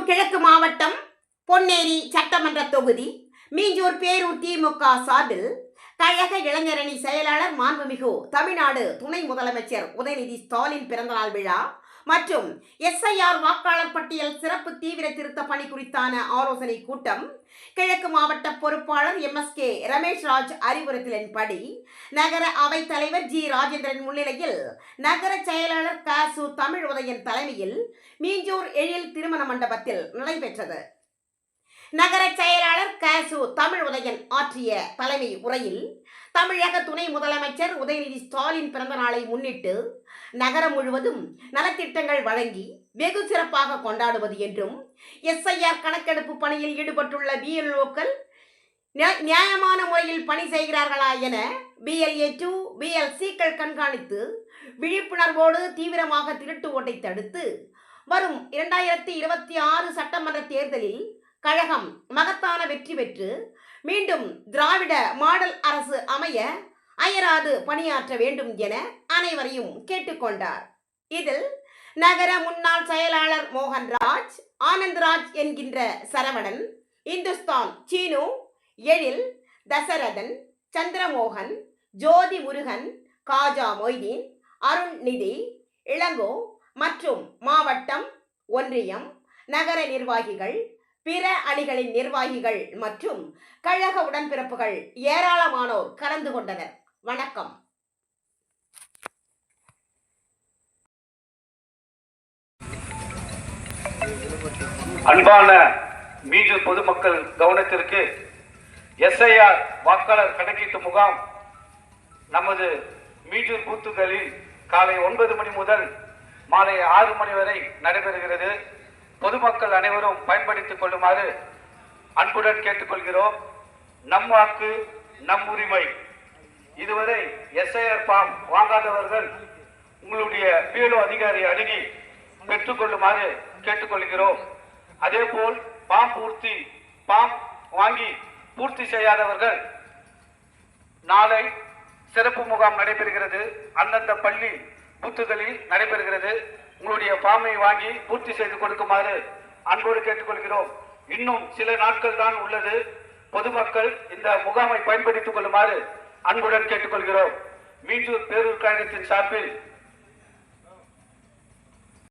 மீஞ்சூர் கிழக்கு மாவட்டம் பொன்னேரி சட்டமன்ற தொகுதி மீஞ்சூர் பேரூர் திமுக சார்பில் கழக இளைஞரணி செயலாளர் மாண்புமிகு தமிழ்நாடு துணை முதலமைச்சர் உதயநிதி ஸ்டாலின் பிறந்தநாள் விழா மற்றும் எஸ்ஐஆர் வாக்காளர் பட்டியல் சிறப்பு தீவிர திருத்த பணி குறித்தான ஆலோசனை கூட்டம் கிழக்கு மாவட்ட பொறுப்பாளர் எம்எஸ்கே ரமேஷ் ராஜ் அறிவுறுத்தலின்படி நகர அவைத் தலைவர் ஜி ராஜேந்திரன் முன்னிலையில் நகர செயலாளர் க சு தமிழ் உதயன் தலைமையில் மீஞ்சூர் எழில் திருமண மண்டபத்தில் நடைபெற்றது. நகர செயலாளர் கசு தமிழ் உதயன் ஆற்றிய தலைமை உரையில் தமிழக துணை முதலமைச்சர் உதயநிதி ஸ்டாலின் பிறந்த நாளை முன்னிட்டு நகரம் முழுவதும் நலத்திட்டங்கள் வழங்கி வெகு சிறப்பாக கொண்டாடுவது என்றும் எஸ்ஐஆர் கணக்கெடுப்பு பணியில் ஈடுபட்டுள்ள பிஎல்ஓக்கள் நியாயமான முறையில் பணி செய்கிறார்களா என பிஎல்ஏ டூ பிஎல்சிக்கள் கண்காணித்து விழிப்புணர்வோடு தீவிரமாக திருட்டு ஓட்டை தடுத்து வரும் இரண்டாயிரத்தி இருபத்தி ஆறு சட்டமன்ற தேர்தலில் கழகம் மகத்தான வெற்றி பெற்று மீண்டும் திராவிட மாடல் அரசு அமைய அயராது பணியாற்ற வேண்டும் என அனைவரையும் கேட்டுக்கொண்டார். இதில் நகர முன்னாள் செயலாளர் மோகன்ராஜ் ஆனந்த்ராஜ் என்கின்ற சரவணன் இந்துஸ்தான் சீனு எழில் தசரதன் சந்திரமோகன் ஜோதி முருகன் காஜா மொய்தீன் அருண்நிதி இளங்கோ மற்றும் மாவட்டம் ஒன்றியம் நகர நிர்வாகிகள் பிற அணிகளின் நிர்வாகிகள் மற்றும் கழக உடன்பிறப்புகள் ஏராளமானோர் கலந்து கொண்டனர். வணக்கம். அன்பான மீஞ்சூர் பொதுமக்கள் கவனத்திற்கு எஸ்ஐஆர் வாக்காளர் கணக்கீட்டு முகாம் நமது மீஜூர் பூத்துகளில் காலை ஒன்பது மணி முதல் மாலை ஆறு மணி வரை நடைபெறுகிறது. பொதுமக்கள் அனைவரும் பயன்படுத்திக் கொள்ளுமாறு அன்புடன் கேட்டுக்கொள்கிறோம். நம் வாக்கு நம் உரிமை. இதுவரை எஸ்ஐஆர் ஃபார்ம் வாங்காதவர்கள் உங்களுடைய பிஎல்ஓ அதிகாரி அணுகி பெற்றுக்கொள்ளுமாறு கேட்டுக்கொள்கிறோம். அதே போல் பாம் பூர்த்தி பாம் வாங்கி பூர்த்தி செய்யாதவர்கள் நாளை சிறப்பு முகாம் நடைபெறுகிறது. அந்தந்த பள்ளி பூத்துகளில் நடைபெறுகிறது. உங்களுடைய ஃபார்மை வாங்கி பூர்த்தி செய்து கொடுக்குமாறு அன்போடு கேட்டுக்கொள்கிறோம். இன்னும் சில நாட்கள் தான் உள்ளது. பொதுமக்கள் இந்த முகாமை பயன்படுத்திக் கொள்ளுமாறு அன்புடன் கேட்டுக்கொள்கிறோம். மீஞ்சூர் பேரூர் கழகத்தின் சார்பில்